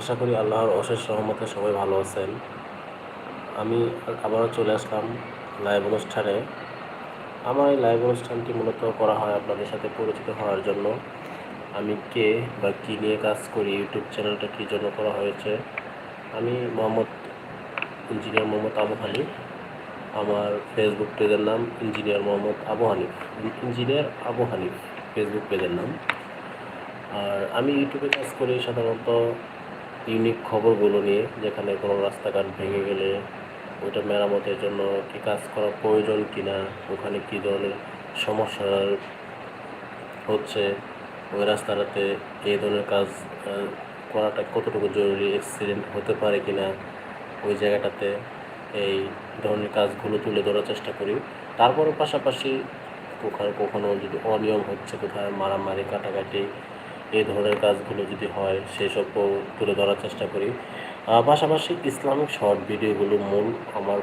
আশা করি আল্লাহর অশেষ রহমতে সবাই ভালো আছেন। আমি আবারও চলে আসলাম লাইভ অনুষ্ঠানে। আমার এই লাইভ অনুষ্ঠানটি মূলত করা হয় আপনাদের সাথে পরিচিত হওয়ার জন্য। আমি কে বা কী নিয়ে কাজ করি, ইউটিউব চ্যানেলটা কী জন্য করা হয়েছে? আমি মোহাম্মদ, ইঞ্জিনিয়ার মোহাম্মদ আবু হানিফ। আমার ফেসবুক পেজের নাম engineer Mohammad Abu Hanif. Engineer Abu Hanif, Facebook পেজের নাম। আর আমি ইউটিউবে কাজ করি সাধারণত ইউনিক খবরগুলো নিয়ে, যেখানে কোনো রাস্তাঘাট ভেঙে গেলে ওইটা মেরামতের জন্য কি কাজ করা প্রয়োজন কি না ওখানে কী ধরনের সমস্যা হচ্ছে, ওই রাস্তাটাতে এই ধরনের কাজ করাটা কতটুকু জরুরি অ্যাক্সিডেন্ট হতে পারে কি না ওই জায়গাটাতে এই ধরনের কাজগুলো তুলে ধরার চেষ্টা করি। তারপরও পাশাপাশি কোথাও কখনো যদি অনিয়ম হচ্ছে কোথায়, মারামারি, কাটাকাটি এই ধরনের কাজগুলো যদি হয়, সেসবও তুলে ধরার চেষ্টা করি। পাশাপাশি ইসলামিক শর্ট ভিডিওগুলো মূল আমার,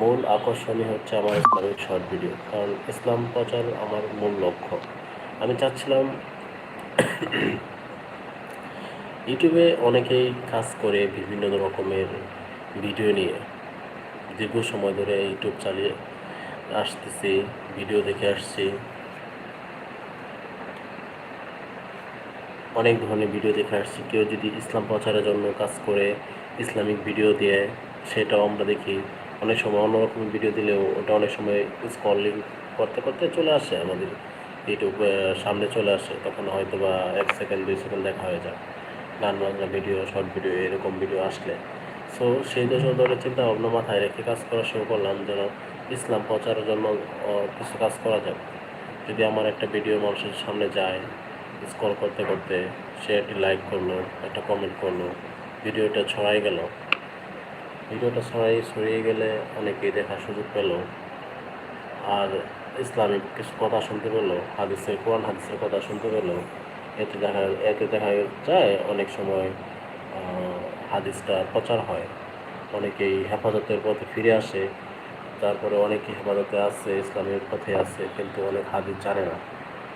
মূল আকর্ষণই হচ্ছে আমার ইসলামিক শর্ট ভিডিও। কারণ ইসলাম প্রচার আমার মূল লক্ষ্য। আমি চাচ্ছিলাম ইউটিউবে অনেকেই কাজ করে বিভিন্ন রকমের ভিডিও নিয়ে। দীর্ঘ সময় ধরে ইউটিউব চালিয়ে আসতেছি, ভিডিও দেখে আসছি। অনেক ধরনের ভিডিও দেখে আসছি। কেউ যদি ইসলাম প্রচারের জন্য কাজ করে, ইসলামিক ভিডিও দিয়ে, সেটাও আমরা দেখি। অনেক সময় অন্যরকম ভিডিও দিলেও ওটা অনেক সময় স্কলিং করতে করতে চলে আসে আমাদের ইউটিউব সামনে চলে আসে। তখন হয়তো বা এক সেকেন্ড দুই সেকেন্ড দেখা হয়ে যায়। গান বাজনা ভিডিও শর্ট ভিডিও এরকম ভিডিও আসলে। সো সেই দেশ ধরে চিন্তা ভাবনা মাথায় রেখে কাজ করা শুরু করলাম যেন ইসলাম প্রচারের জন্য কিছু কাজ করা যায় যদি আমার একটা ভিডিও মানুষের সামনে যায় স্ক্রল করতে করতে সে একটি লাইক করল, একটা কমেন্ট করল, ভিডিওটা ছড়াই গেল। ভিডিওটা ছড়াই ছড়িয়ে গেলে অনেকেই দেখার সুযোগ পেল। আর ইসলামিক কিছু কথা শুনতে পেল, হাদিসের, কোরআন হাদিসের কথা শুনতে পেল। এতে দেখা এতে দেখা যায় অনেক সময় হাদিসটা প্রচার হয়। অনেকেই হেফাজতের পথে ফিরে আসে। তারপরে অনেকেই হেফাজতে আছে, ইসলামের পথে আছে, কিন্তু অনেক হাদিস জানে না।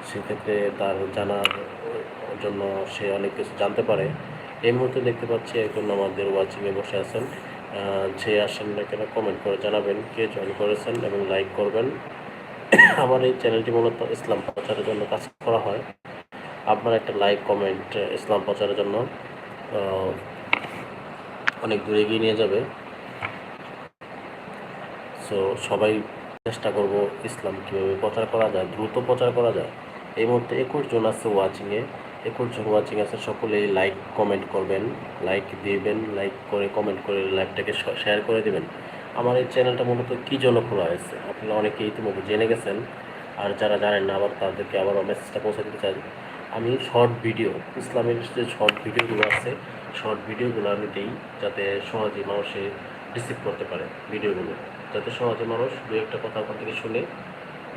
সেক্ষেত্রে তার জানার জন্য সে অনেক কিছু জানতে পারে। এই মুহূর্তে দেখতে পাচ্ছি একজন আমাদের ওয়াচিংয়ে বসে আছেন। যে আসেন না কেন কমেন্ট করে জানাবেন কে জয়েন করেছেন এবং লাইক করবেন। আমার এই চ্যানেলটি মূলত ইসলাম প্রচারের জন্য কাজ করা হয়। আপনার একটা লাইক কমেন্ট ইসলাম প্রচারের জন্য অনেক দূরে এগিয়ে নিয়ে যাবে। সো সবাই চেষ্টা করব ইসলাম কীভাবে প্রচার করা যায়, দ্রুত প্রচার করা যায়। এই মুহূর্তে একুশ জন আছে ওয়াচিংয়ে একুশ জন ওয়াচিং আছে, সকলেই লাইক কমেন্ট করবেন। লাইক দিবেন লাইক করে কমেন্ট করে লাইভটাকে শেয়ার করে দেবেন। আমার এই চ্যানেলটা মূলত কী জন্য খোলা হয়েছে? আপনারা অনেকে ইতিমধ্যে জেনে গেছেন। আর যারা জানেন না, আবার তাদেরকে আবার মেসেজটা পৌঁছে দিতে চাই। আমি শর্ট ভিডিও ইসলামের যে শর্ট ভিডিওগুলো আছে শর্ট ভিডিওগুলো আমি দিই যাতে সহজে মানুষে রিসিভ করতে পারে ভিডিওগুলো যাতে সহজে মানুষ দু একটা কথা ওখান থেকে শুনে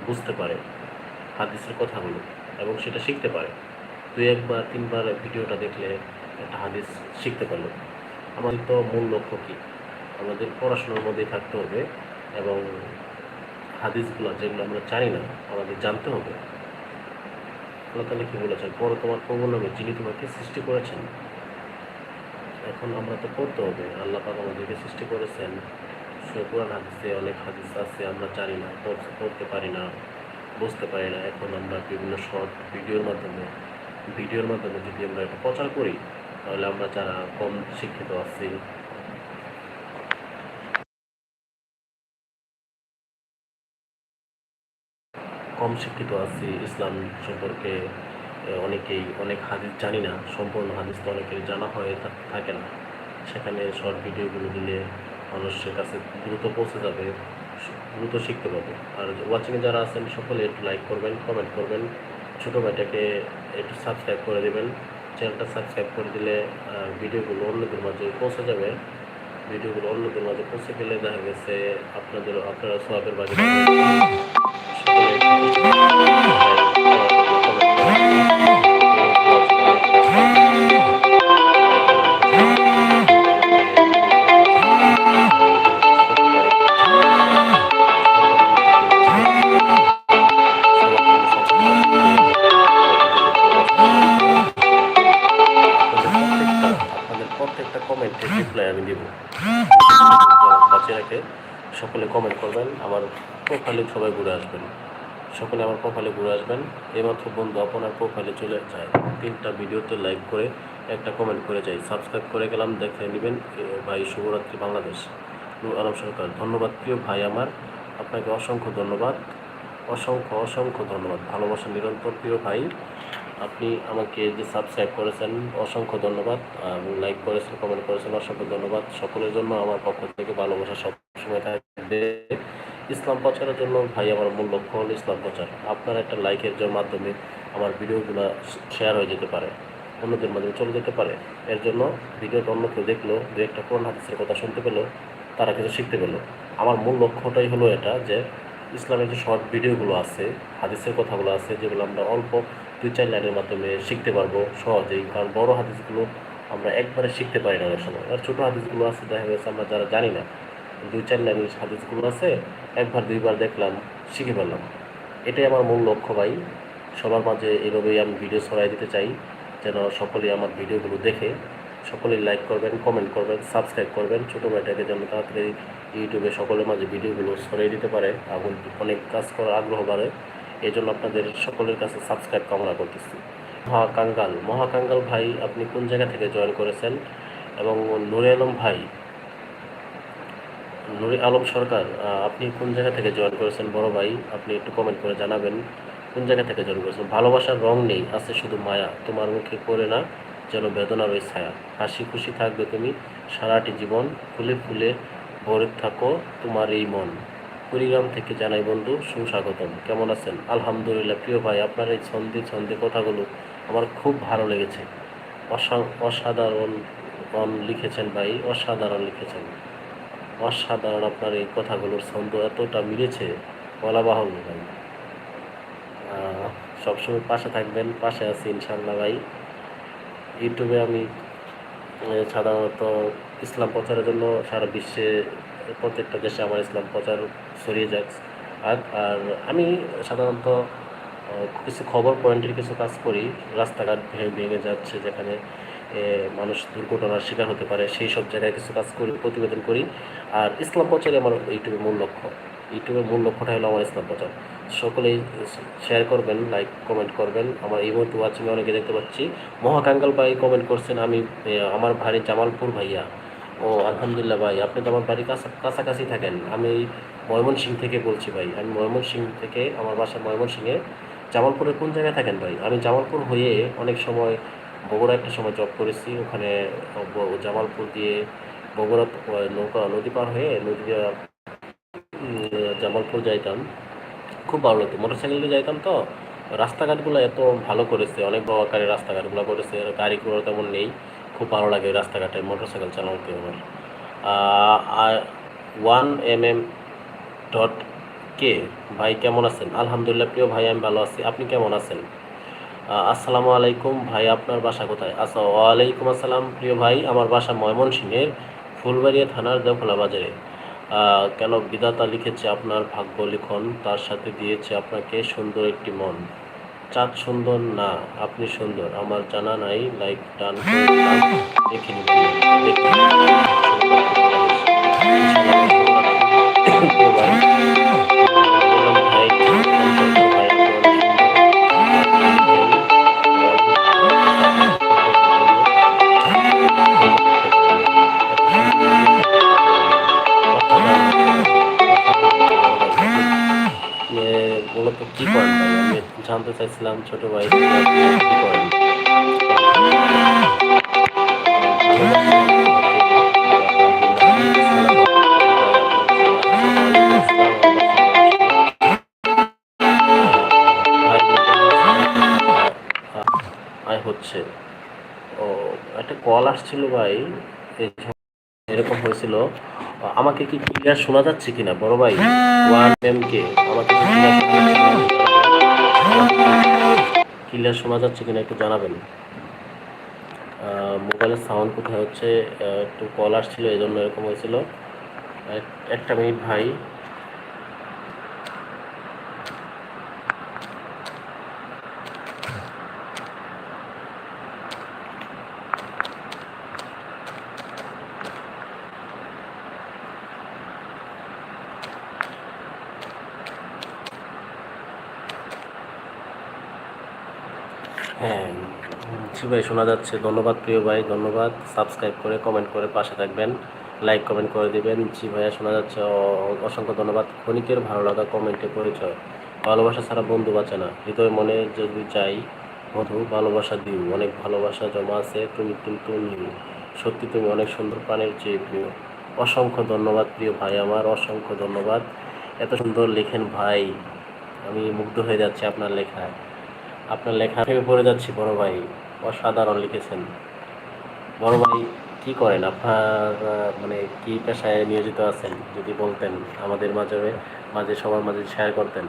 বুঝতে পারে। হাদিসের কথাগুলো এবং সেটা শিখতে পারে। দুই একবার, তিনবার ভিডিওটা দেখলে একটা হাদিস শিখতে পারল। আমাদের তো মূল লক্ষ্য কী? আমাদের পড়াশোনার মধ্যেই থাকতে হবে এবং হাদিসগুলো যেগুলো আমরা জানি না, আমাদের জানতে হবে। আল্লাহ তাহলে কী বলেছেন? পরে তোমার প্রবল হবে যিনি তোমাকে সৃষ্টি করেছেন, এখন আমরা তো পড়তে হবে। আল্লাহ পাক আমাদেরকে সৃষ্টি করেছেন। সে কোরআন হাদিসে অনেক হাদিস আছে, আমরা জানি না, পড়তে পারি না। বুঝতে পারি না। এখন আমরা বিভিন্ন শর্ট ভিডিওর মাধ্যমে ভিডিওর মাধ্যমে যদি আমরা এটা প্রচার করি, তাহলে আমরা যারা কম শিক্ষিত আছি কম শিক্ষিত আছি, ইসলাম সম্পর্কে অনেকেই অনেক হাদিস জানি না, সম্পূর্ণ হাদিস তো অনেকের জানা হয়ে থাকে না। সেখানে শর্ট ভিডিওগুলো দিলে মানুষের কাছে দ্রুত পৌঁছে যাবে। দ্রুত শিখতে পারব। আর ওয়াচিংয়ে যারা আছেন, সকলে একটু লাইক করবেন কমেন্ট করবেন। ছোটো ভাইটাকে একটু সাবস্ক্রাইব করে দেবেন। চ্যানেলটা সাবস্ক্রাইব করে দিলে ভিডিওগুলো অন্যদের মাঝে পৌঁছে যাবে। ভিডিওগুলো অন্যদের মাঝে পৌঁছে গেলে দেখা গেছে আপনাদের, আপনারা সোয়াবের বাজে রাখে সকলে কমেন্ট করবেন, আমার প্রোফাইলে সবাই ঘুরে আসবেন। সকলে আমার প্রোফাইলে ঘুরে আসবেন। এইমাত্র বন্ধু আপনার প্রোফাইলে চলে যায়। তিনটা ভিডিওতে লাইক করে একটা কমেন্ট করে যাই সাবস্ক্রাইব করে গেলাম, দেখে নেবেন। ভাই, শুভরাত্রি বাংলাদেশ। নূর আলম সরকার, ধন্যবাদ। প্রিয় ভাই আমার, আপনাকে অসংখ্য ধন্যবাদ। অসংখ্য অসংখ্য ধন্যবাদ। ভালোবাসা নিরন্তর। প্রিয় ভাই আপনি আমাকে যে সাবস্ক্রাইব করেছেন, অসংখ্য ধন্যবাদ। লাইক করেছেন কমেন্ট করেছেন, অসংখ্য ধন্যবাদ। সকলের জন্য আমার পক্ষ থেকে ভালোবাসা সবসময় থাকবে। ইসলাম প্রচারের জন্য ভাই আমার মূল লক্ষ্য হল ইসলাম প্রচার। আপনার একটা লাইকের মাধ্যমে আমার ভিডিওগুলো শেয়ার হয়ে যেতে পারে, অন্যদের মাধ্যমে চলে যেতে পারে। এর জন্য ভিডিওটা অন্য কেউ দেখল, দু একটা কোন হাদিসের কথা শুনতে পেল, তারা কিছু শিখতে পেল। আমার মূল লক্ষ্যটাই হলো এটা যে, ইসলামের যে শর্ট ভিডিওগুলো আছে, হাদিসের কথাগুলো আছে, যেগুলো আমরা অল্প দুই চার লাইনের মাধ্যমে শিখতে পারব সহজেই। কারণ বড় হাদিসগুলো আমরা একবারে শিখতে পারি না অনেক সময়। আর ছোটো হাদিসগুলো আছে, দেখা গেছে আমরা যারা জানি না, দুই চার লাইনের হাদিসগুলো আছে, একবার দুইবার দেখলাম, শিখে ফেললাম। এটাই আমার মূল লক্ষ্য ভাই। সবার মাঝে এইভাবেই আমি ভিডিও ছড়াই দিতে চাই, যেন সকলেই আমার ভিডিওগুলো দেখে, সকলেই লাইক করবেন কমেন্ট করবেন সাবস্ক্রাইব করবেন। ছোটো ভাইটাকে যেন তাড়াতাড়ি ইউটিউবে সকলের মাঝে ভিডিওগুলো ছড়িয়ে দিতে পারে। এবং অনেক কাজ করার আগ্রহ বাড়ে। এই জন্য আপনাদের সকলের কাছে সাবস্ক্রাইব কামনা করতেছি। মহাকাঙ্গাল মহাকাঙ্গাল ভাই, আপনি কোন জায়গা থেকে জয়েন করেছেন? এবং নুরে আলম ভাই, নুরে আলম সরকার আপনি কোন জায়গা থেকে জয়েন করেছেন? বড় ভাই, আপনি একটু কমেন্ট করে জানাবেন। কোন জায়গা থেকে জয়েন করেছেন? ভালোবাসার রং নেই, আছে শুধু মায়া। তোমার মুখে করে না যেন বেদনা ওই ছায়া। হাসি খুশি থাকবে তুমি, সারাটি জীবন ফুলে ফুলে ভরে থাকো তোমার এই মন। কুড়িগ্রাম থেকে জানাই, বন্ধু, সুস্বাগতম। কেমন আছেন? আলহামদুলিল্লাহ, প্রিয় ভাই, আপনার এই ছন্দে ছন্দে কথাগুলো আমার খুব ভালো লেগেছে। অসা- অসাধারণ লিখেছেন ভাই, অসাধারণ লিখেছেন। অসাধারণ আপনার এই কথাগুলোর ছন্দ এতটা মিলেছে বলা বাহুল্য ভাই সবসময় পাশে থাকবেন, পাশে আছি ইনশাল্লাহ ভাই। ইউটিউবে আমি সাধারণত ইসলাম প্রচারের জন্য সারা বিশ্বে প্রত্যেকটা দেশে আমার ইসলাম প্রচার ছড়িয়ে যাক। আর আর আমি সাধারণত কিছু খবর পয়েন্টের কিছু কাজ করি। রাস্তাঘাট ভেঙে যাচ্ছে, যেখানে মানুষ দুর্ঘটনার শিকার হতে পারে, সেই সব জায়গায় কিছু কাজ করি, প্রতিবেদন করি। আর ইসলাম প্রচারে আমার ইউটিউবের মূল লক্ষ্য। ইউটিউবের মূল লক্ষ্যটা হলো আমার ইসলাম প্রচার। সকলেই শেয়ার করবেন লাইক কমেন্ট করবেন। আমার এই মুহূর্তে ওয়াচিংয়ে অনেকে দেখতে পাচ্ছি। মহাকাঙ্গাল ভাই কমেন্ট করছেন, আমি আমার ভাই জামালপুর ভাইয়া। ও, আলহামদুলিল্লাহ ভাই, আপনি তো আমার বাড়ির কাছা, কাছাকাছি থাকেন। আমি ময়মনসিং থেকে বলছি ভাই, আমি ময়মনসিং থেকে আমার বাসা ময়মনসিংয়ে। জামালপুরে কোন জায়গায় থাকেন ভাই? আমি জামালপুর হয়ে অনেক সময় বগুড়া একটা সময় জব করেছি। ওখানে জামালপুর দিয়ে বগুড়া নৌকা, নদী পার হয়ে নদী জামালপুর যাইতাম। খুব ভালো লাগতো। মোটর সাইকেল যাইতাম তো। রাস্তাঘাটগুলো এত ভালো করেছে, অনেক বড় আকারে রাস্তাঘাটগুলো করেছে। আর গাড়িগুলো তেমন নেই। খুব ভালো লাগে রাস্তাঘাটে মোটর সাইকেল চালাতে আমার one M M dot K ভাই কেমন আছেন? আলহামদুলিল্লাহ প্রিয় ভাই, আমি ভালো আছি। আপনি কেমন আছেন? আসসালামু আলাইকুম। ভাই, আপনার বাসা কোথায়? আচ্ছা ওয়ালাইকুম আসসালাম প্রিয় ভাই। আমার বাসা ময়মনসিংহের ফুলবাড়িয়া থানার দেওখোলা বাজারে। কেন বিধাতা লিখেছে আপনার ভাগ্য লিখন, তার সাথে দিয়েছে আপনাকে সুন্দর একটি মন। চাঁদ সুন্দর না আপনি সুন্দর আমার জানা নাই লাইক টান। দেখে চাইছিলাম ছোট ভাই। আয় হচ্ছে। ও একটা কল আসছিল ভাই এরকম হয়েছিল। আমাকে কি ক্লিয়ার শোনা যাচ্ছে কিনা বড় ভাই? ওয়ান এম কে আমাকে ক্লিয়ার শোনা যাচ্ছে কিনা একটু জানাবেন? মোবাইলের সাউন্ড কোথায় হচ্ছে? একটু কল আসছিল এই জন্য এরকম হয়েছিল। একটা মিনিট ভাই। জি ভাই শোনা যাচ্ছে। ধন্যবাদ প্রিয় ভাই, ধন্যবাদ। সাবস্ক্রাইব করে, কমেন্ট করে পাশে থাকবেন। লাইক, কমেন্ট করে দিবেন। জি ভাইয়া, শোনা যাচ্ছে। অসংখ্য ধন্যবাদ। ক্ষণিকের ভালো লাগা কমেন্টে পরিচয়। ভালোবাসা ছাড়া বন্ধু বাঁচে না। হৃদয় মনে যদি চাই, মধু ভালোবাসা দিও। অনেক ভালোবাসা জমা আছে। তুমি কিন্তু নিও। সত্যি তুমি অনেক সুন্দর প্রাণের চেয়ে প্রিয়। অসংখ্য ধন্যবাদ প্রিয় ভাই আমার। অসংখ্য ধন্যবাদ। এত সুন্দর লেখেন ভাই। আমি মুগ্ধ হয়ে যাচ্ছি আপনার লেখায়। আপনার লেখা প্রেমে পড়ে যাচ্ছি, বড় ভাই। অসাধারণ লিখেছেন। বড় ভাই, কি করেন? আপনার মানে কি পেশায় নিয়োজিত আছেন? যদি বলতেন আমাদের মাঝে মাঝে, সবার মাঝে শেয়ার করতেন।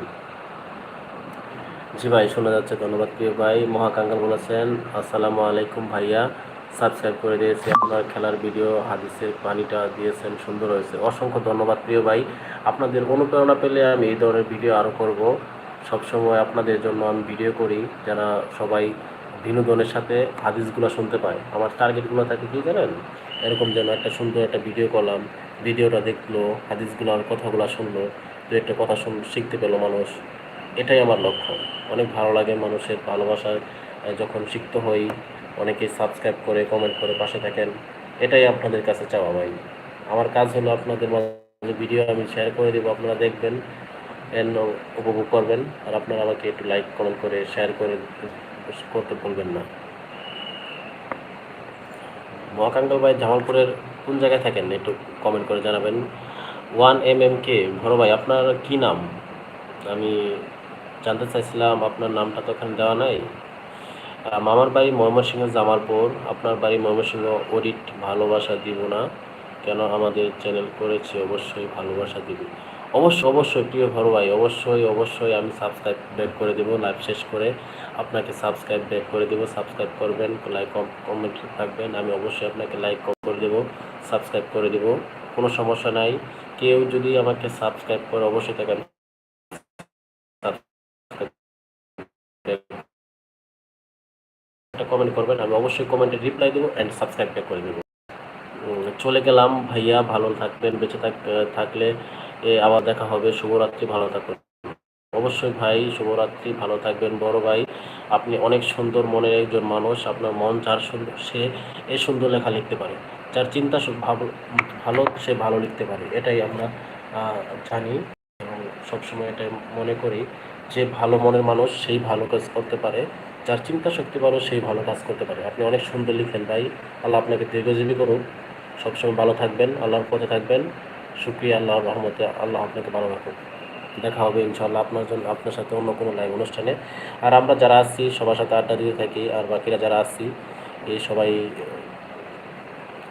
জি ভাই, শোনা যাচ্ছে, ধন্যবাদ প্রিয় ভাই। মহাকাঙ্গাল বলেছেন, আসসালামু আলাইকুম ভাইয়া সাবস্ক্রাইব করে দিয়েছি। আপনার খেলার ভিডিও হাদিসের পানিটা দিয়েছেন, সুন্দর হয়েছে। অসংখ্য ধন্যবাদ প্রিয় ভাই। আপনাদের অনুপ্রেরণা পেলে আমি এই ধরনের ভিডিও আরও করব। সবসময় আপনাদের জন্য আমি ভিডিও করি, যারা সবাই বিনোদনের সাথে হাদিসগুলো শুনতে পায়। আমার টার্গেটগুলো থাকে কি জানেন? এরকম যেন একটা সুন্দর একটা ভিডিও করলাম ভিডিওটা দেখল হাদিসগুলো আর কথাগুলো শুনলো, দু একটা কথা শুন, শিখতে পেল মানুষ। এটাই আমার লক্ষ্য। অনেক ভালো লাগে মানুষের ভালোবাসায় যখন সিক্ত হই, অনেকে সাবস্ক্রাইব করে কমেন্ট করে, পাশে থাকেন। এটাই আপনাদের কাছে চাওয়া ভাই। আমার কাজ হলো আপনাদের মাঝে ভিডিও আমি শেয়ার করে দেবো, আপনারা দেখবেন। উপভোগ করবেন। আর আপনারা আমাকে একটু লাইক কমেন্ট করে শেয়ার করে করতে বলবেন না। মহাকাঙ্কাল ভাই জামালপুরের কোন জায়গায় থাকেন? একটু কমেন্ট করে জানাবেন। ওয়ান এম এম কে বড় ভাই, আপনার কি নাম? আমি জানতে চাইছিলাম আপনার নামটা তো ওখানে দেওয়া নাই। মামার বাড়ি ময়মনসিংহ, জামালপুর। আপনার বাড়ি ময়মনসিংহ, অডিট, ভালোবাসা দিব না। কেন আমাদের চ্যানেল করেছে? অবশ্যই ভালোবাসা দিবি। অবশ্যই অবশ্যই, প্রিয় বড় ভাই, অবশ্যই অবশ্যই আমি সাবস্ক্রাইব ব্যাক করে দেবো লাইভ শেষ করে আপনাকে সাবস্ক্রাইব ব্যাক করে দেবো সাবস্ক্রাইব করবেন লাইক কমেন্ট থাকবেন, আমি অবশ্যই আপনাকে লাইক করে দেবো সাবস্ক্রাইব করে দেবো, কোনো সমস্যা নাই। কেউ যদি আমাকে সাবস্ক্রাইব করে অবশ্যই তাকে একটা কমেন্ট করবেন, আমি অবশ্যই কমেন্টে রিপ্লাই দেবো অ্যান্ড সাবস্ক্রাইব ব্যাক করে দেবো। চলে গেলাম ভাইয়া, ভালো থাকবেন, বেঁচে থাক, থাকলে আবার দেখা হবে। শুভরাত্রি, ভালো থাকবেন অবশ্যই ভাই, শুভরাত্রি, ভালো থাকবেন। বড় ভাই, আপনি অনেক সুন্দর মনের একজন মানুষ। আপনার মন যার সুন্দর, সে এ সুন্দর লেখা লিখতে পারে। যার চিন্তা ভালো, সে ভালো লিখতে পারে। এটাই আমরা জানি এবং সবসময় এটাই মনে করি যে ভালো মনের মানুষ সেই ভালো কাজ করতে পারে। যার চিন্তা শক্তি ভালো, সেই ভালো কাজ করতে পারে। আপনি অনেক সুন্দর লিখেন ভাই। আল্লাহ আপনাকে দীর্ঘজীবী করুক। সবসময় ভালো থাকবেন। আল্লাহর পথে থাকবেন। শুক্রিয়া, আল্লাহর রহমতে আল্লাহ আপনাকে ভালো রাখুক। দেখা হবে ইনশাল্লাহ আপনার জন্য, আপনার সাথে অন্য কোনো লাইভ অনুষ্ঠানে। আর আমরা যারা আসছি সবার সাথে আড্ডা দিয়ে থাকি, আর বাকিরা যারা আসছি এই সবাই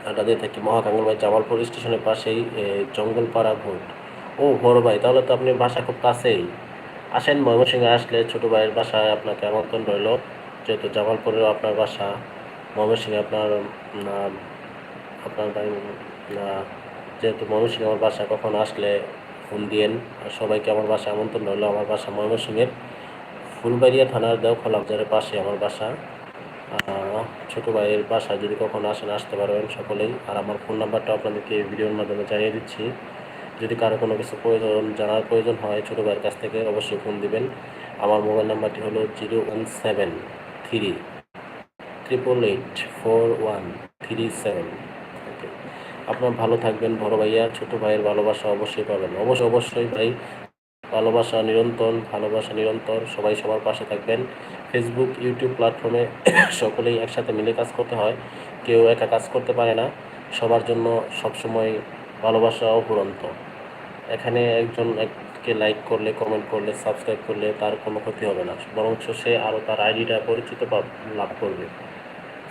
আড্ডা দিয়ে থাকি মহাকাঙ্গল ভাই জামালপুর স্টেশনের পাশেই জঙ্গলপাড়া ভোট। ও বড় ভাই, তাহলে তো আপনি বাসা খুব কাছেই। আসেন, ময়মনসিংহে আসলে ছোটো ভাইয়ের বাসায় আপনাকে আমন্ত্রণ রইল। যেহেতু জামালপুরেও আপনার বাসা, ময়মনসিংহে আপনার আপনার যেহেতু ময়মনসিংহে আমার বাসা, কখন আসলে ফোন দিয়েন। আর সবাইকে আমার বাসা আমন্ত্রণ রইল আমার বাসা ময়মনসিংহের ফুলবাড়িয়া থানার দেওখলা বাজারের পাশে আমার বাসা। ছোটো ভাইয়ের বাসা যদি কখনো আসেন, আসতে পারবেন সকলেই। আর আমার ফোন নাম্বারটা আপনাদেরকে ভিডিওর মাধ্যমে জানিয়ে দিচ্ছি। যদি কারও কোনো কিছু প্রয়োজন, জানার প্রয়োজন হয় ছোটো ভাইয়ের কাছ থেকে, অবশ্যই ফোন দিবেন। আমার মোবাইল নাম্বারটি হলো zero one seven three triple eight four one three seven. আপনার ভালো থাকবেন। বড় ভাইয়া, ছোটো ভাইয়ের ভালোবাসা অবশ্যই পাবেন। অবশ্যই অবশ্যই ভাই ভালোবাসা নিরন্তর ভালোবাসা নিরন্তর। সবাই সবার পাশে থাকবেন। ফেসবুক ইউটিউব প্ল্যাটফর্মে সকলেই একসাথে মিলে কাজ করতে হয়। কেউ একা কাজ করতে পারে না। সবার জন্য সবসময় ভালোবাসা অফুরন্ত। এখানে একজন এককে লাইক করলে কমেন্ট করলে সাবস্ক্রাইব করলে তার কোনো ক্ষতি হবে না। বরঞ্চ সে আরও তার আইডিটা পরিচিত লাভ করবে।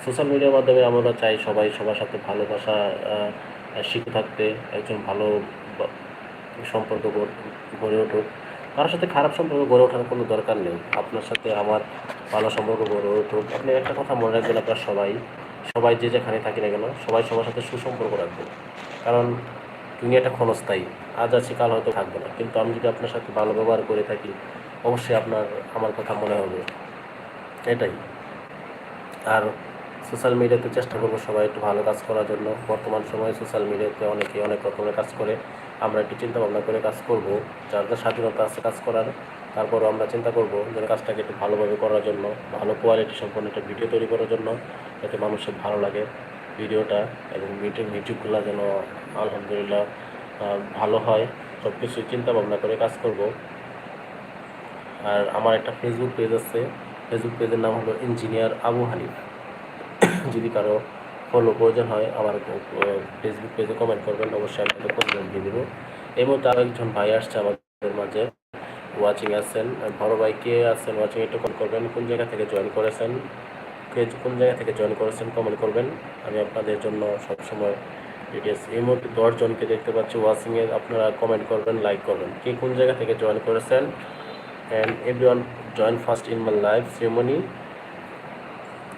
সোশ্যাল মিডিয়ার মাধ্যমে আমরা চাই সবাই সবার সাথে ভালোবাসা শিখে থাকতে, একজন ভালো সম্পর্ক গড়ে উঠুক। কারোর সাথে খারাপ সম্পর্ক গড়ে ওঠার কোনো দরকার নেই। আপনার সাথে আমার ভালো সম্পর্ক গড়ে উঠুক। আপনি একটা কথা মনে রাখবেন আপনার সবাই সবাই যে যেখানে থাকি না কেন, সবাই সবার সাথে সুসম্পর্ক রাখবে। কারণ দুনিয়াটা ক্ষণস্থায়ী, আজ আছে, কাল হয়তো থাকবে না। কিন্তু আমি যদি আপনার সাথে ভালো ব্যবহার করে থাকি, অবশ্যই আপনার, আমার কথা মনে হবে। এটাই। আর সোশ্যাল মিডিয়াতে চেষ্টা করব সবাই একটু ভালো কাজ করার জন্য। বর্তমান সময়ে সোশ্যাল মিডিয়াতে অনেকে অনেক রকমের কাজ করে। আমরা একটু চিন্তা ভাবনা করে কাজ করব, যার যার স্বাধীনতা আছে কাজ করার। তারপরও আমরা চিন্তা করব যে কাজটাকে একটু ভালোভাবে করার জন্য, ভালো কোয়ালিটি সম্পন্ন একটা ভিডিও তৈরি করার জন্য, যাতে মানুষের ভালো লাগে ভিডিওটা এবং মিউজিকগুলো যেন আলহামদুলিল্লাহ ভালো হয়। সব কিছু চিন্তা ভাবনা করে কাজ করব। আর আমার একটা ফেসবুক পেজ আছে। ফেসবুক পেজের নাম হলো ইঞ্জিনিয়ার আবু হানিফ। যদি কারও ফলো প্রয়োজন হয়, আমার ফেসবুক পেজে কমেন্ট করবেন, অবশ্যই আমি প্রয়োজন দিয়ে দেবো। এই মুহূর্তে আরও একজন ভাই আসছে আমাদের মাঝে ওয়াচিং আছেন। বড় ভাই কে আছেন ওয়াচিং একটু কল করবেন, কোন জায়গা থেকে জয়েন করেছেন? কোন জায়গা থেকে জয়েন করেছেন কমেন্ট করবেন। আমি আপনাদের জন্য সবসময় ডিটেলস এই মুহূর্তে দশজনকে দেখতে পাচ্ছি ওয়াচিংয়ে আপনারা কমেন্ট করবেন লাইক করবেন। কে কোন জায়গা থেকে জয়েন করেছেন? And everyone join first in my life ceremony.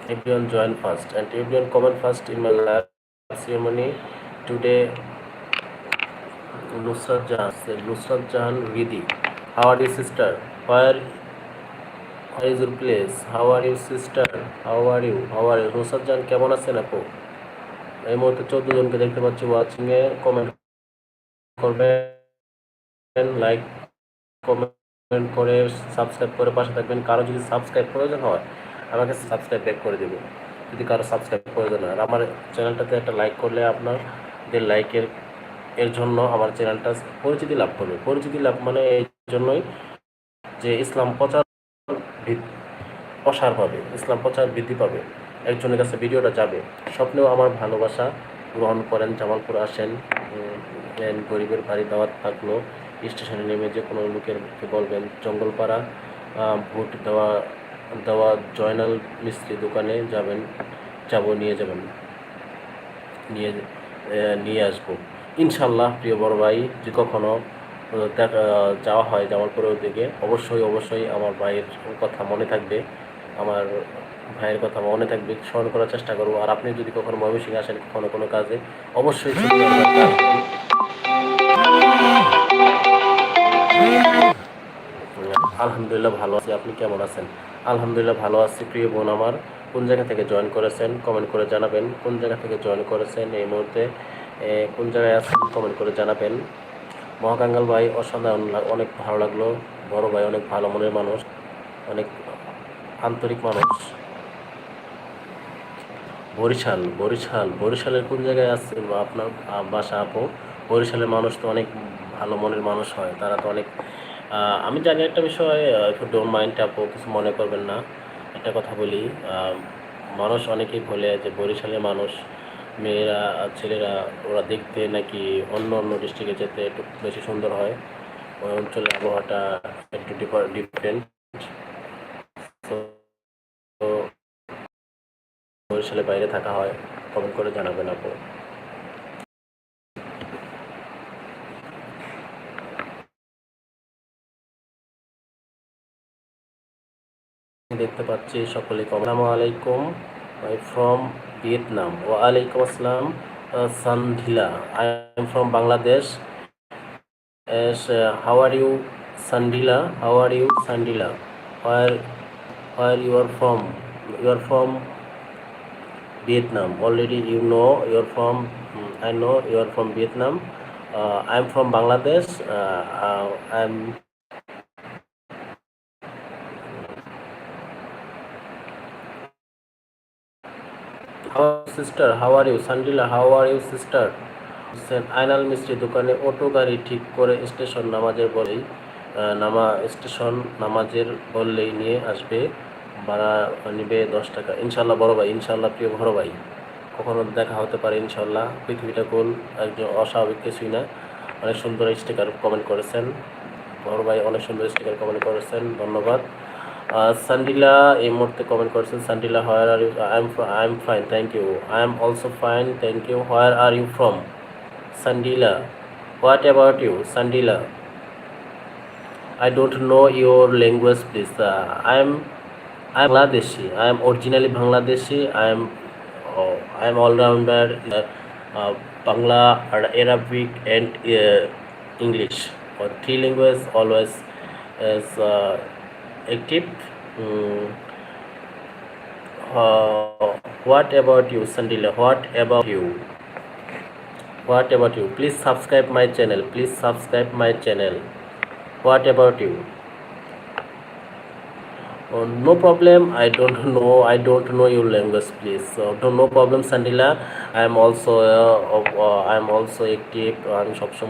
Everyone join first and everyone comment first in my live ceremony. Today, Nusrat Jahan Vidhi. How are you, sister? Where where is your place? How are you, sister? How are you? how are you Nusrat Jahan কেমন আছেন আপু? এই মুহূর্তে চোদ্দ জনকে দেখতে পাচ্ছি ওয়াচিংয়ে কমেন্ট করবেন লাইক কমেন্ট করে সাবস্ক্রাইব করে পাশে থাকবেন কারও যদি সাবস্ক্রাইব প্রয়োজন হয় আমাকে সাবস্ক্রাইব ব্যাক করে দেবো যদি কারও সাবস্ক্রাইব প্রয়োজন হয়। আর আমার চ্যানেলটাতে একটা লাইক করলে আপনাদের লাইকের এর জন্য আমার চ্যানেলটা পরিচিতি লাভ করবে। পরিচিতি লাভ মানে এই জন্যই যে ইসলাম প্রচার প্রসার পাবে। ইসলাম প্রচার বৃদ্ধি পাবে। একজনের কাছে ভিডিওটা যাবে। স্বপ্নেও আমার ভালোবাসা গ্রহণ করেন জামালপুর আসেন। গরিবের বাড়ি দাওয়াত থাকল। স্টেশনে নেমে যে কোনো লোকেরকে বলবেন, জঙ্গলপাড়া ভোট দেওয়া দেওয়া জয়নাল মিস্ত্রি দোকানে যাবেন, যাব, নিয়ে যাবেন, নিয়ে নিয়ে আসব। ইনশাল্লাহ, প্রিয় বড় ভাই, যে কখনও দেখা যাওয়া হয় জামালপুরের দিকে, অবশ্যই অবশ্যই আমার ভাইয়ের কথা মনে থাকবে। আমার ভাইয়ের কথা মনে থাকবে, স্মরণ করার চেষ্টা করব। আর আপনি যদি কখনো ময়মনসিংহ আসেন, কখনো কোনো কাজে, অবশ্যই আলহামদুলিল্লাহ ভালো আছি। আপনি কেমন আছেন? আলহামদুলিল্লাহ ভালো আছি। প্রিয় বোন আমার, কোন জায়গা থেকে জয়েন করেছেন কমেন্ট করে জানাবেন। কোন জায়গা থেকে জয়েন করেছেন এই মুহূর্তে কোন জায়গায় আছেন কমেন্ট করে জানাবেন। মহাকাঙ্গাল ভাই, অসাধারণ অনেক ভালো লাগল। বড় ভাই, অনেক ভালো মনের মানুষ, অনেক আন্তরিক মানুষ। বরিশাল বরিশাল, বরিশালের কোন জায়গায় আছে আপনার বাসা আপু? বরিশালের মানুষ তো অনেক ভালো মনের মানুষ হয়। তারা তো অনেক আমি জানি একটা বিষয় একটু ডোন্ট মাইন্ড আপু, কিছু মনে করবেন না। একটা কথা বলি মানুষ অনেকেই বলে যে বরিশালের মানুষ, মেয়েরা, ছেলেরা, ওরা দেখতে নাকি অন্য অন্য ডিস্ট্রিক্টে যেতে একটু বেশি সুন্দর হয়। ওই অঞ্চলের আবহাওয়াটা একটু ডিফারেন্ট তো বরিশালের বাইরে থাকা হয়, কমেন্ট করে জানাবেন আপু। দেখতে পাচ্ছি সকলে আসসালামু আলাইকুম আই ফ্রম ভিয়েতনাম ও আলাইকুম আসসালাম Sandila I am from Bangladesh how are you Sandila how are you Sandila where where you are from you are from Vietnam. Already you know you're from. mm, I know you're from Vietnam. Uh, I'm from Bangladesh. Uh, uh, I'm. Sister? How are you, Sandila? How are you, Hossain Ainal মিস্ত্রি দোকানে auto গাড়ি ঠিক করে station নামাজের বলেই নামা station নামাজের বললেই নিয়ে আসবে ভাড়া নিবে দশ টাকা। ইনশাল্লাহ বড় ভাই ইনশাল্লাহ প্রিয় বড় ভাই কখনো দেখা হতে পারে ইনশাল্লাহ পৃথিবীটা কোন একজন অস্বাভাবিক কিছুই না। অনেক সুন্দর স্টিকার কমেন্ট করেছেন। বড় ভাই অনেক সুন্দর স্টিকার কমেন্ট করেছেন। ধন্যবাদ। সান্ডিলা এই মুহূর্তে কমেন্ট করেছেন Sandila where are you I am I am fine thank you I am also fine thank you where are you from Sandila what about you Sandila I don't know your language, please. Uh, I am I am Bangladeshi. I am originally Bangladeshi. I am oh, I am all rounder. Uh, uh, Bangla, Arabic, and uh, English. For three languages, always is uh, active. Mm, uh, what about you, Sandila? What about you? What about you? Please subscribe my channel. Please subscribe my channel. What about you? No problem I don't know I don't know your language please no problem Sandila I am also I am also active আমি সবসময়